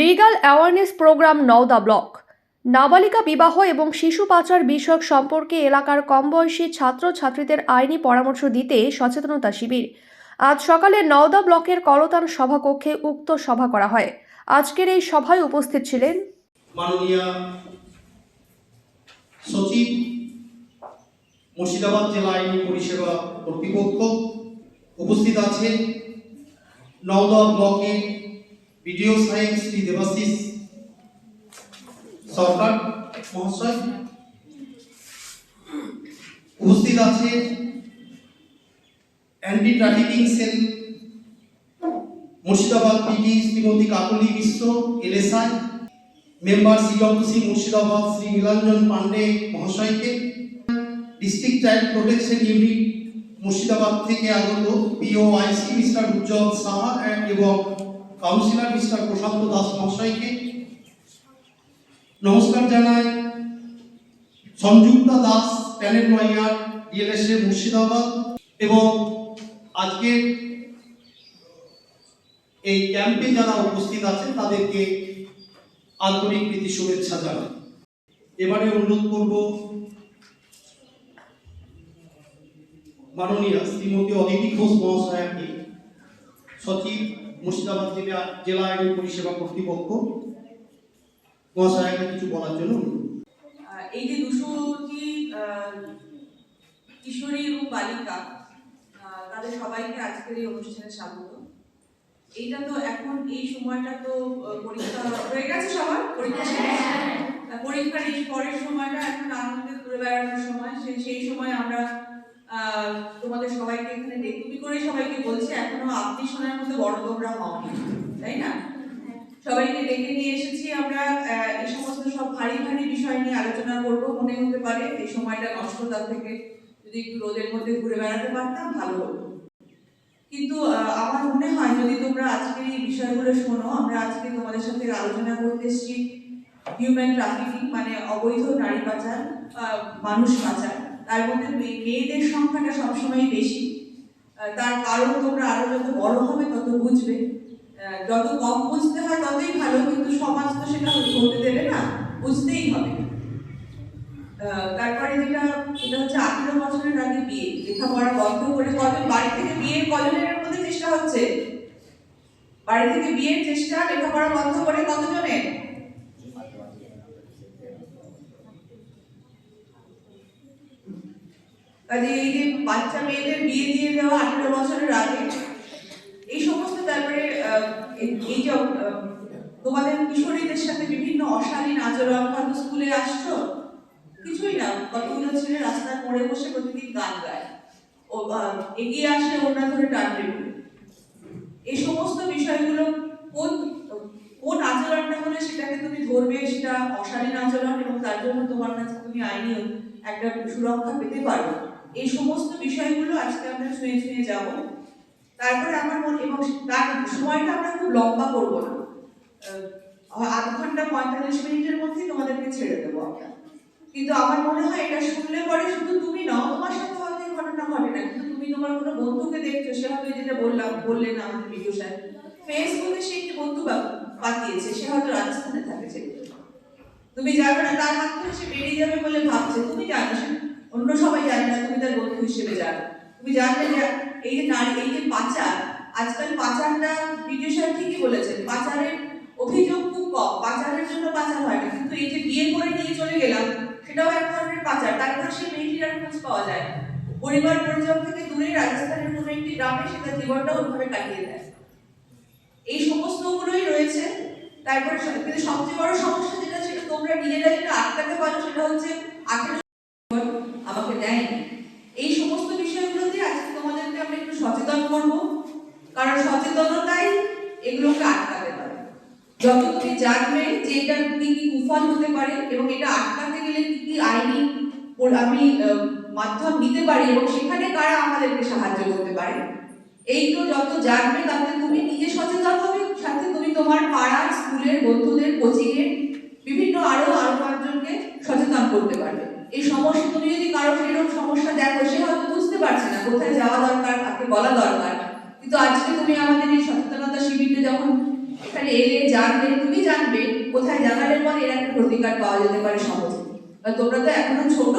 Legal awareness program Nowda block নাবালিকা বিবাহ এবং শিশু পাচার বিষয়ক সম্পর্কে এলাকার কম বয়সী ছাত্রছাত্রীদের আইনি পরামর্শ দিতে সচেতনতা শিবির। আজ সকালে নওদা ব্লকের কলতান সভাকক্ষে উক্ত সভা করা হয়। আজকের এই সভায় উপস্থিত ছিলেন মুর্শিদাবাদ জেলা পরিষেবা কর্তৃপক্ষ উপস্থিত আছে নওদা ব্লকে বিডিও সাহেব শ্রী দেবাশিস? সরকার, মহাশয়? উপস্থিত আছে anti trafficking cell Murshidabad PD Shrimati Kakali Mishra LSI member CWC Murshidabad Shri Nilanjan Pandey মহাশয়কে। District child protection unit Murshidabad থেকে আগত পিওআইসি মিস্টার উজ্জ্বল সাহা এবং কাউন্সিলর মিস্টার প্রশান্ত দাস মহাশয়কে নমস্কার জানাই। Sanjukta Das panel lawyer DLSA Murshidabad. এবং আজকে এই ক্যাম্পে যারা উপস্থিত আছেন, তাদেরকে আন্তরিক প্রীতি শুভেচ্ছা জানাই। এবারে অনুরোধ করব মাননীয় শ্রীমতী অদিতি ঘোষ মহাশয়াকে সচিব মুর্শিদাবাদ জেলা জেলা আইনি পরিষেবা কর্তৃপক্ষ মহাশয়াকে কিছু বলার জন্য এই যে দুশোটি কিশোরী এবং বালিকা আহ, তাদের সবাইকে আজকের এই অনুষ্ঠানে স্বাগত। এইটা তো এখন এই সময়টা তো পরীক্ষা হয়ে গেছে সবার? পরীক্ষা শেষ? পরীক্ষার এই পরের সময়টা এখন আনন্দে ঘুরে বেড়ানোর সময় সেই সেই সময় আমরা তোমাদের সবাইকে এখানে তুমি করে সবাইকে বলছি, এখনও আপনি শোনার মধ্যে বড় তোমরা হওনি, তাই না? সবাইকে ডেকে নিয়ে এসেছি আমরা এই সমস্ত সব ভারী ভারী বিষয় নিয়ে আলোচনা করব, মনে হতে পারে এই সময়টা নষ্ট তার থেকে যদি একটু রোদের মধ্যে ঘুরে বেড়াতে পারতাম, ভালো হতো। কিন্তু আমার মনে হয় যদি তোমরা আজকের এই বিষয়গুলো শোনো, আমরা আজকে তোমাদের সাথে আলোচনা করতে এসেছি হিউম্যান ট্রাফিকিং মানে অবৈধ নারী পাচার মানুষ পাচার। তার মধ্যে মেয়েদের সংখ্যাটা সবসময় বেশি। তার কারণ তোমরা আরও যত বড় হবে তত বুঝবে। যত কম বুঝতে হয় ততই ভালো, কিন্তু সমাজ তো সেটা হতে দেবে না, বুঝতেই হবে। তারপরে যেটা, সেটা হচ্ছে আঠেরো বছরের আগে বিয়ে, লেখাপড়া বন্ধ করে কজন বাড়ি থেকে বিয়ের কজনের মধ্যে চেষ্টা হচ্ছে। বাড়ি থেকে বিয়ের চেষ্টা, লেখাপড়া বন্ধ করে কতজনের? কাজে এই যে বাচ্চা মেয়েদের বিয়ে দিয়ে দেওয়া আঠেরো বছরের আগে, এই সমস্ত তারপরে এই যে তোমাদের কিশোরীদের সাথে বিভিন্ন অশালীন আচরণ, হয়তো স্কুলে আসছো? কিছুই না, কতগুলো ছেলে রাস্তার মোড়ে বসে প্রতিদিন গান গায়। ও এগিয়ে আসে ওনা ধরে টানবে এই সমস্ত বিষয়গুলো কোন কোন আচরণটা হলে সেটাকে তুমি ধরবে, সেটা অশালীন আচরণ এবং তার জন্য তোমার কাছে তুমি আইনি একটা সুরক্ষা পেতে পারো? এই সমস্ত বিষয়গুলো আজকে আমরা ছুঁয়ে ছুঁয়ে যাব। তারপরে আমার মনে এবং তার সময়টা আমরা খুব লম্বা করব না। আধ ঘণ্টা পঁয়তাল্লিশ মিনিটের মধ্যেই তোমাদেরকে ছেড়ে দেবো আমরা। কিন্তু আমার মনে হয় এটা শুনলে পরে শুধু তুমি নাও, তোমার সাথে হয়তো ঘটনা ঘটে না। কিন্তু তুমি তোমার কোনো বন্ধুকে দেখছ, সে হয়তো যেটা বললাম, বললেন আমাদের ভিডিও সাহেব। ফেসবুকে সে একটি বন্ধু পা- পাঠিয়েছে, সে হয়তো রাজস্থানে থাকে। তুমি জানো না, তার ধরে সে বেরিয়ে যাবে বলে ভাবছে। তুমি জানো, সে অন্য সবাই জানে না, তুমি তার বন্ধু হিসেবে জানো। তুমি জানলে যে এই যে নারী, এই যে পাচার, আজকাল পাচারটা সাহেব ঠিকই বলেছেন, পাচারের অভিযোগ খুব কম, পাচারের জন্য পাচার হয় না। কিন্তু এই যে বিয়ে করে নিয়ে চলে গেলাম, সেটাও এক ধরনের পাচার। তারপর সেই মেয়েটির আর খোঁজ পাওয়া যায় পরিবার পরিজন থেকে দূরে রাজস্থানের কোনো একটি গ্রামে সে তার জীবনটা ওইভাবে কাটিয়ে দেয়। এই সমস্তগুলোই রয়েছে। তারপরে কিন্তু সবচেয়ে বড় সমস্যা যেটা সেটা তোমরা নিজেরা যেটা আটকাতে পারো সেটা হচ্ছে আঠেরো দেয়নি। এই সমস্ত বিষয়গুলোতে আজকে তোমাদেরকে আমরা একটু সচেতন করব, কারণ সচেতনতাই এগুলোকে আটকাতে পারে। যত তুমি জানবে যে এটা কি কি কুফল হতে পারে এবং এটা আটকাতে গেলে কি কি আইনি আমি মাধ্যম নিতে পারি এবং সেখানে কারা আমাদেরকে সাহায্য করতে পারে? এইগুলো যত জানবে, তাতে তুমি নিজে সচেতন হবে, সাথে তুমি তোমার পাড়ার স্কুলের বন্ধুদের, কোচিংয়ের বিভিন্ন আরও আরও পাঁচজনকে সচেতন করতে পারবে। এই সমস্যা তুমি যদি কারও এরকম সমস্যা দেখো, সে হয়তো বুঝতে পারছে না কোথায় যাওয়া দরকার, তাকে বলা দরকার। কিন্তু আজকে তুমি আমাদের এই সচেতনতা শিবিরটা যখন এখানে এলে জানবে, তুমি জানবে কোথায় জানালে পরে এর একটা প্রতিকার পাওয়া যেতে পারে সহজে। তোমরা তো এখনও ছোট,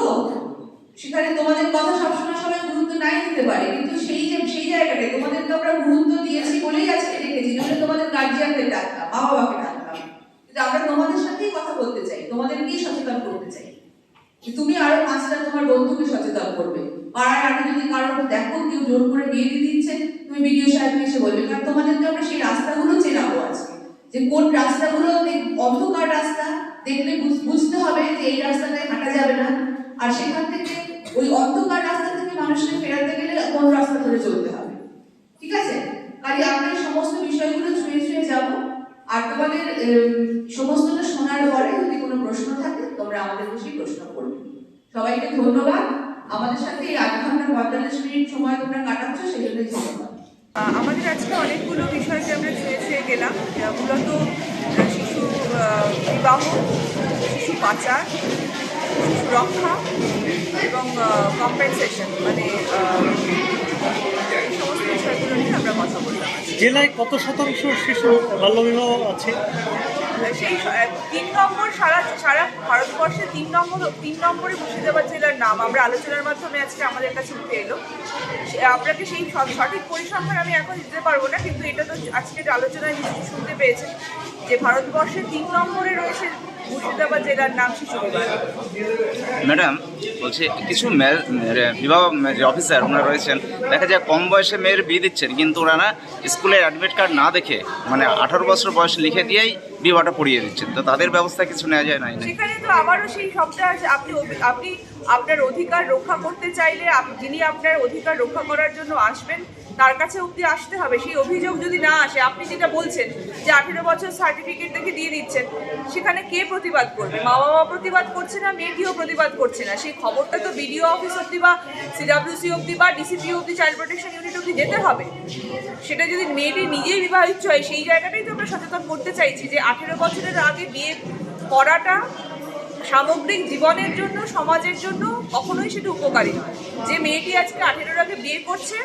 সেখানে তোমাদের কথা সবসময় সবাই গুরুত্ব নাই দিতে পারে, কিন্তু সেই যে, সেই জায়গাটায় তোমাদেরকে আমরা গুরুত্ব দিয়েছি বলেই আজকে রেখেছি নাহলে তোমাদের গার্জিয়ানদের ডাকতাম মা বাবাকে ডাকতাম কিন্তু আমরা তোমাদের সাথেই কথা বলতে চাই তোমাদেরকেই সচেতন করতে চাই যে তুমি আরও পাঁচটা তোমার বন্ধুকে সচেতন করবে। পাড়ায় আগে যদি কারোর দেখো, কেউ জোর করে বিয়ে দিয়ে দিচ্ছে, তুমি বিডিও সাহেবকে এসে বলবে, কারণ তোমাদেরকে আমরা সেই রাস্তাগুলো চেনাবো আজকে। যে কোন রাস্তাগুলো অন্ধকার রাস্তা, দেখলে বুঝতে হবে যে এই রাস্তাটায় হাঁটা যাবে না। আর সেখান থেকে ওই অন্ধকার রাস্তা থেকে মানুষকে ফেরাতে গেলে কোন রাস্তা ধরে চলতে হবে? ঠিক আছে? কাজে আমরা সমস্ত বিষয়গুলো ছুঁয়ে ছুঁয়ে যাব। আর তোমাদের সমস্তটা শোনার পরে যদি কোনো প্রশ্ন থাকে, তোমরা আমাদেরকে সেই প্রশ্ন করবে। সবাইকে ধন্যবাদ। আমাদের সাথে এই আট ঘণ্টা পঁয়তাল্লিশ মিনিট সময় তোমরা কাটাচ্ছ ধন্যবাদ। আমাদের আজকে অনেকগুলো বিষয়কে আমরা ছুঁয়ে ছুঁয়ে গেলাম মূলত শিশু বিবাহ শিশু পাচার শিশু রক্ষা এবং কম্পেনসেশন মানে এই সমস্ত বিষয়গুলো নিয়ে আমরা কথা বললাম। জেলায় কত শতাংশ শিশু বাল্যবিবাহ আছে? সেই তিন নম্বর সারা সারা ভারতবর্ষে তিন নম্বর, তিন নম্বরে মুর্শিদাবাদ জেলার নাম আমরা আলোচনার মাধ্যমে আজকে আমাদের কাছে উঠে এলো। আপনাকে সেই সঠিক পরিসংখ্যান আমি এখন দিতে পারব না, কিন্তু এটা তো আজকের আলোচনায় শুনতে পেয়েছেন যে ভারতবর্ষে তিন নম্বরে রয়েছে মুর্শিদাবাদ জেলার নাম শিশু ম্যাডাম, বলছি, কিছু মে- মে- বিবাহ যে অফিসার ওনারা রয়েছেন, দেখা যায় কম বয়সে মেয়ের বিয়ে দিচ্ছেন, কিন্তু ওনারা স্কুলের অ্যাডমিট কার্ড না দেখে মানে আঠারো বছর বয়স লিখে দিয়েই বিবাহটা পড়িয়ে দিচ্ছেন। তো তাদের ব্যবস্থা কিছু নেওয়া যায় না সেখানে তো আবারও সেই শব্দে আছে, আপনি আপনি আপনার অধিকার রক্ষা করতে চাইলে যিনি আপনার অধিকার রক্ষা করার জন্য আসবেন তার কাছে অব্দি আসতে হবে? সেই অভিযোগ যদি না আসে, আপনি যেটা বলছেন যে আঠেরো বছর সার্টিফিকেট দেখে দিয়ে দিচ্ছেন, সেখানে কে প্রতিবাদ করবে? মা বাবা প্রতিবাদ করছে না, মেয়েটিও প্রতিবাদ করছে না। সেই খবরটা তো বিডিও অফিস অব্দি বা সিডাব্লিউসি অব্দি বা ডিসিপি অব্দি চাইল্ড প্রোটেকশন ইউনিট অব্দি যেতে হবে। সেটা যদি মেয়েটি নিজেই বিবাহিত হয়, সেই জায়গাটাই তো আমরা সচেতন করতে চাইছি যে আঠেরো বছরের আগে বিয়ে করাটা সামগ্রিক জীবনের জন্য, সমাজের জন্য কখনোই সেটা উপকারী নয়। যে মেয়েটি আজকে আঠেরোর আগে বিয়ে করছে,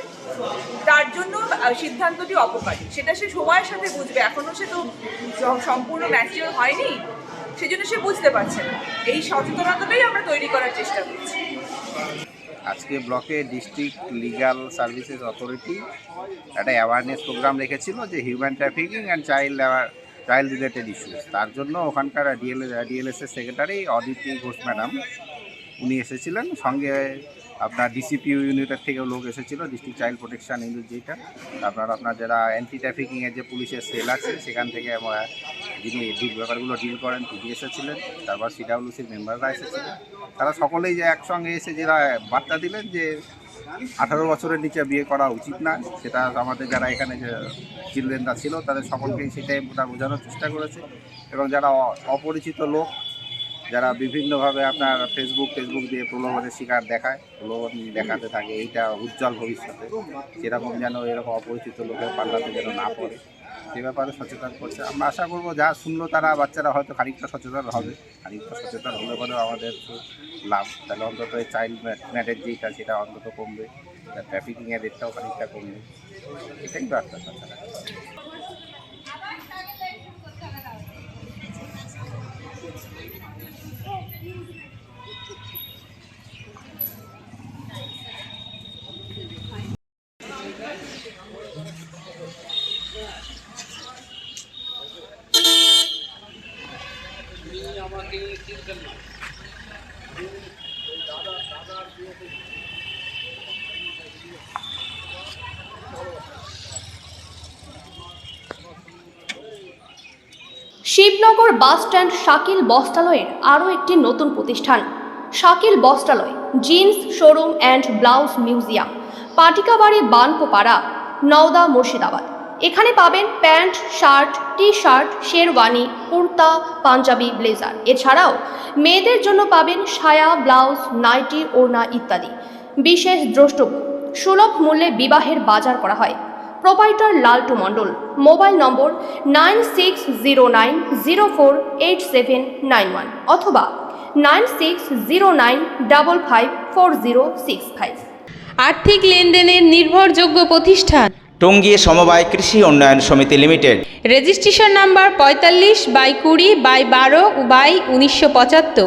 তার জন্য সিদ্ধান্তটি অপকারী। সেটা সে সময়ের সাথে বুঝবে। এখনও সে তো সম্পূর্ণ ম্যাচিওর হয়নি। সেজন্য সে বুঝতে পারছে না। এই সচেতনতাটাই আমরা তৈরি করার চেষ্টা করছি। আজকে ব্লকে ডিস্ট্রিক্ট লিগ্যাল সার্ভিসেস অথরিটি একটা অ্যাওয়ারনেস প্রোগ্রাম রেখেছিল যে human trafficking and child child related issues তার জন্য ওখানকার ডিএল ডিএলএসের সেক্রেটারি অদিতি ঘোষ ম্যাডাম উনি এসেছিলেন। সঙ্গে আপনার ডিসিপিউ ইউনিটের থেকেও লোক এসেছিল ডিস্ট্রিক্ট চাইল্ড প্রোটেকশন ইউনিট যেটা। তারপর আপনার যারা অ্যান্টি ট্রাফিকিংয়ের যে পুলিশের সেল আছে, সেখান থেকে যিনি এই ব্যাপারগুলো ডিল করেন, তিনি এসেছিলেন। তারপর সিডাব্লিউসির মেম্বাররা এসেছিলেন। তারা সকলেই যে একসঙ্গে এসে যারা বার্তা দিলেন যে আঠারো বছরের নিচে বিয়ে করা উচিত না। সেটা আমাদের যারা এখানে যে চিলড্রেনরা ছিল, তাদের সকলকেই সেটাই ওটা বোঝানোর চেষ্টা করেছে। এবং যারা অপরিচিত লোক, যারা বিভিন্নভাবে আপনার ফেসবুক ফেসবুক দিয়ে প্রলোভনের শিকার দেখায়, প্রলোভন দেখাতে থাকে, এইটা উজ্জ্বল ভবিষ্যতে। সেরকম যেন এরকম অপরিচিত লোকের পাল্লাতে যেন না পড়ে। সে ব্যাপারে সচেতন করছে। আমরা আশা করব, যা শুনলো তারা, বাচ্চারা হয়তো খানিকটা সচেতন হবে। খানিকটা সচেতন হলে পরেও আমাদের লাভ। তাহলে অন্তত এই চাইল্ড ম্যারেজ যেটা, সেটা অন্তত কমবে। ট্রাফিকিংয়ের রেটটাও খানিকটা কমবে। এটাই বার্তা শিবনগর বাস স্ট্যান্ড শাকিল বস্ত্রালয়ের আরও একটি নতুন প্রতিষ্ঠান। Shakil Bastralay, jeans, showroom and blouse museum, Patikabari Bankopara Nowda Murshidabad. এখানে পাবেন pant, shirt T shirt sherwani, kurta, panjabi, blazer. এছাড়াও মেয়েদের জন্য পাবেন সায়া, ব্লাউজ, নাইটি, ওড়না ইত্যাদি। বিশেষ দ্রষ্টব্য, সুলভ মূল্যে বিবাহের বাজার করা হয়। Proprietor Laltu Mondal. Mobile number nine six zero nine zero four eight seven nine one অথবা nine six zero nine double five four zero six five. আর্থিক লেনদেনের নির্ভরযোগ্য প্রতিষ্ঠান। টঙ্গী সমবায় কৃষি উন্নয়ন সমিতি লিমিটেড। রেজিস্ট্রেশন নাম্বার পঁয়তাল্লিশ বাই কুড়ি বাই বারো বাই উনিশশো পঁচাত্তর।